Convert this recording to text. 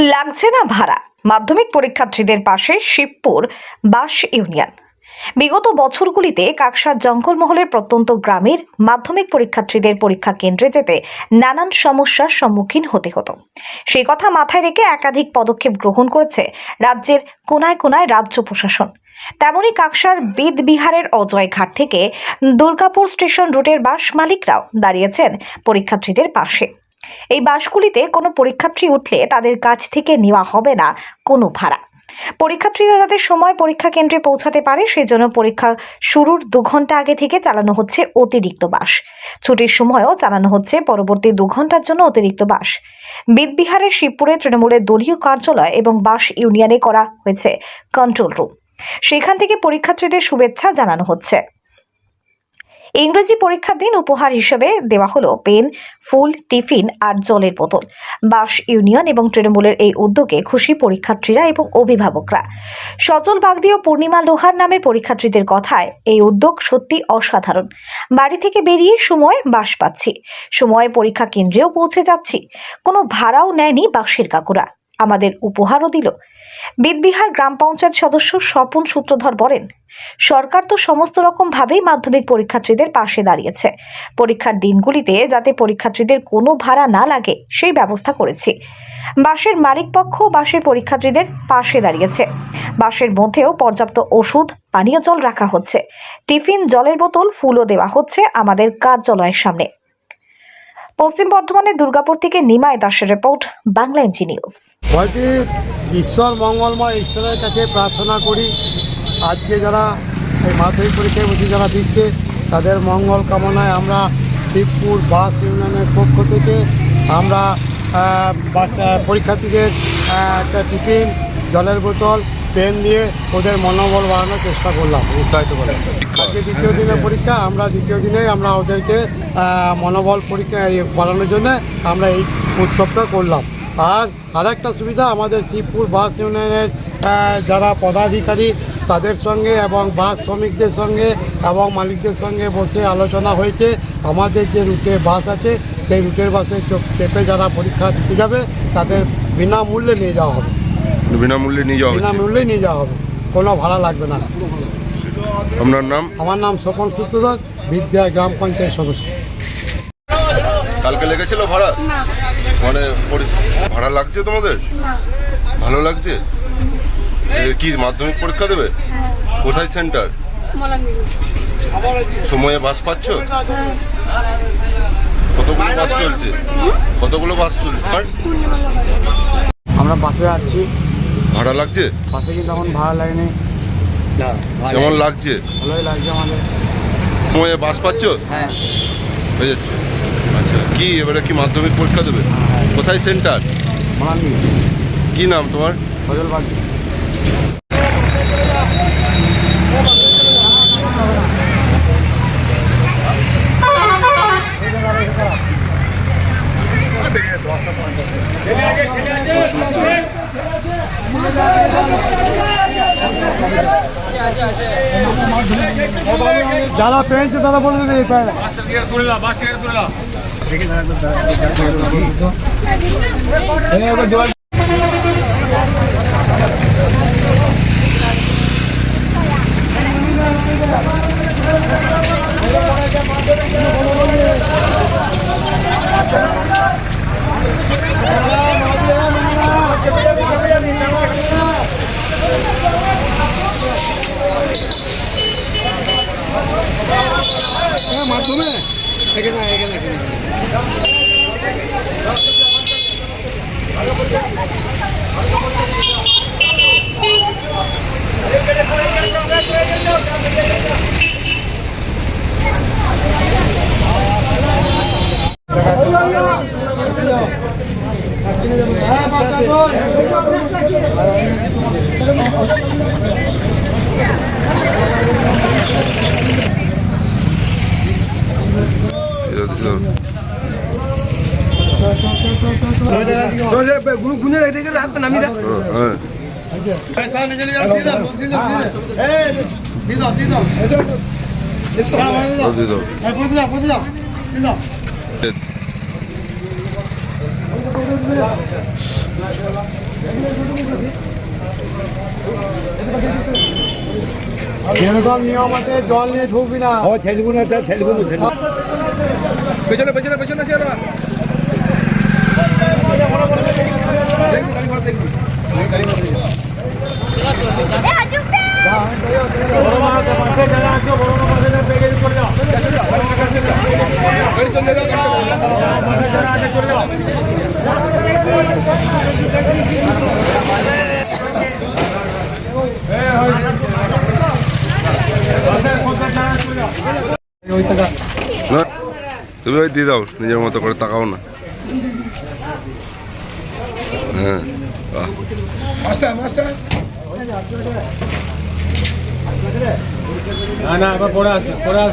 লাগছে না ভাড়া। মাধ্যমিক পরীক্ষার্থীদের পাশে শিবপুর বাস ইউনিয়ন। বিগত বছরগুলিতে কাকসার জঙ্গলমহলের প্রত্যন্ত গ্রামের মাধ্যমিক পরীক্ষার্থীদের পরীক্ষা কেন্দ্রে যেতে নানান সমস্যার সম্মুখীন হতে হতো। সেই কথা মাথায় রেখে একাধিক পদক্ষেপ গ্রহণ করেছে রাজ্যের কোনায় কোনায় রাজ্য প্রশাসন। তেমনি কাকসার বিদবিহারের অজয় ঘাট থেকে দুর্গাপুর স্টেশন রুটের বাস মালিকরাও দাঁড়িয়েছেন পরীক্ষার্থীদের পাশে। এই বাসগুলিতে কোনো পরীক্ষার্থী উঠলে তাদের কাছ থেকে নেওয়া হবে না কোনো ভাড়া। পরীক্ষার্থীরা যাতে সময় পরীক্ষা কেন্দ্রে পৌঁছাতে পারে, সেজন্য পরীক্ষা শুরুর দু ঘণ্টা আগে থেকে চালানো হচ্ছে অতিরিক্ত বাস। ছুটির সময়ও চালানো হচ্ছে পরবর্তী দু ঘণ্টার জন্য অতিরিক্ত বাস। বিদবিহারের শিবপুরে তৃণমূলের দলীয় কার্যালয় এবং বাস ইউনিয়নে করা হয়েছে কন্ট্রোল রুম সেখান থেকে পরীক্ষার্থীদের শুভেচ্ছা জানানো হচ্ছে। ইংরেজি পরীক্ষার দিন উপহার হিসেবে দেওয়া হলো পেন, ফুল, টিফিন আর জলের বোতল। বাস ইউনিয়ন এবং তৃণমূলের এই উদ্যোগে খুশি পরীক্ষার্থীরা এবং অভিভাবকরা। সজল বাগদি পূর্ণিমা লোহার নামের পরীক্ষার্থীদের কথায়, এই উদ্যোগ সত্যি অসাধারণ। বাড়ি থেকে বেরিয়ে সময় বাস পাচ্ছি। সময়ে পরীক্ষা কেন্দ্রেও পৌঁছে যাচ্ছি। কোনো ভাড়াও নেয়নি বাসের কাকুরা। আমাদের উপহারও দিল। বিদবিহার গ্রাম পঞ্চায়েত সদস্য স্বপন সূত্রধর বলেন, সরকার তো সমস্ত রকম ভাবেই মাধ্যমিক পরীক্ষার্থীদের পাশে দাঁড়িয়েছে। পরীক্ষার দিনগুলিতে যাতে পরীক্ষার্থীদের কোনো ভাড়া না লাগে, সেই ব্যবস্থা করেছি। বাসের মালিকপক্ষ বাসের পরীক্ষার্থীদের পাশে দাঁড়িয়েছে। বাসের মধ্যেও পর্যাপ্ত ওষুধ, পানীয় জল রাখা হচ্ছে। টিফিন, জলের বোতল, ফুলও দেওয়া হচ্ছে আমাদের কার্যালয়ের সামনে। পশ্চিম বর্ধমানের দুর্গাপুর থেকে নিমাই দাসের রিপোর্ট, বাংলা এনজি নিউজ। বলছি, ঈশ্বর মঙ্গলময়, ঈশ্বরের কাছে প্রার্থনা করি। আজকে যারা এই মাধ্যমিক পরীক্ষায় বসে যারা দিচ্ছে, তাদের মঙ্গল কামনায় আমরা শিবপুর বাস ইউনিয়নের পক্ষ থেকে আমরা বাচ্চা, পরীক্ষার্থীদের একটা টিফিন, জলের বোতল পেন দিয়ে ওদের মনোবল বাড়ানোর চেষ্টা করলাম, উৎসাহিত করে আজকে দ্বিতীয় দিনের পরীক্ষা, আমরা দ্বিতীয় দিনে আমরা ওদেরকে মনোবল পরীক্ষা বাড়ানোর জন্য আমরা এই উৎসবটা করলাম। আর আরেকটা সুবিধা, আমাদের শিবপুর বাস ইউনিয়নের যারা পদাধিকারী, তাদের সঙ্গে এবং বাস শ্রমিকদের সঙ্গে এবং মালিকদের সঙ্গে বসে আলোচনা হয়েছে। আমাদের যে রুটে বাস আছে, সেই রুটের বাসে চেপে যারা পরীক্ষা দিতে যাবে, তাদের বিনামূল্যে নিয়ে যাওয়া হবে। বিনামূল্যে নিয়ে যাওয়া বিনামূল্যেই নিয়ে যাওয়া হবে। কোনো ভাড়া লাগবে না। আপনার নাম? আমার নাম স্বপন সূত্রধর বিদ্যা গ্রাম পঞ্চায়েত সদস্য। কালকে লেগেছিল ভাড়া? মানে ভাড়া লাগছে তোমাদের? ভালো লাগছে? কি মাধ্যমিক পরীক্ষা দেবে? কোথায় সেন্টার? সময়ে বাস পাচ্ছ? কতগুলো বাস চলছে? কতগুলো বাস চলছে? আর আমরা বাসে যাচ্ছি ভাড়া লাগছে? বাসে কি এখন ভাড়া লাগেনি। কেমন লাগছে? ভালোই লাগছে আমাদের। সময়ে বাস পাচ্ছ? হ্যাঁ। হয়ে যাচ্ছে। আচ্ছা কি এবারে কি মাধ্যমিক পরীক্ষা দেবে? কোথায় সেন্টার? কি নাম তোমার? সজল বাগদি যারা পেয়েছে তারা বলে দেবে প্যান্ট। মাধ্যমে Então já pegou o রেখে গেলে হাতটা নামিয়ে দাও যেরকম নিয়ম আছে জল নিয়ে ঢুকবি না। ও ছেলগুন আছে ছেলগুন পেছনে পেছনে পেছনে আছে তুমি ওই দিয়ে দাও নিজের মতো করে তাকাও না। হ্যাঁ মাস্টার না না আবার পড়া পড়ে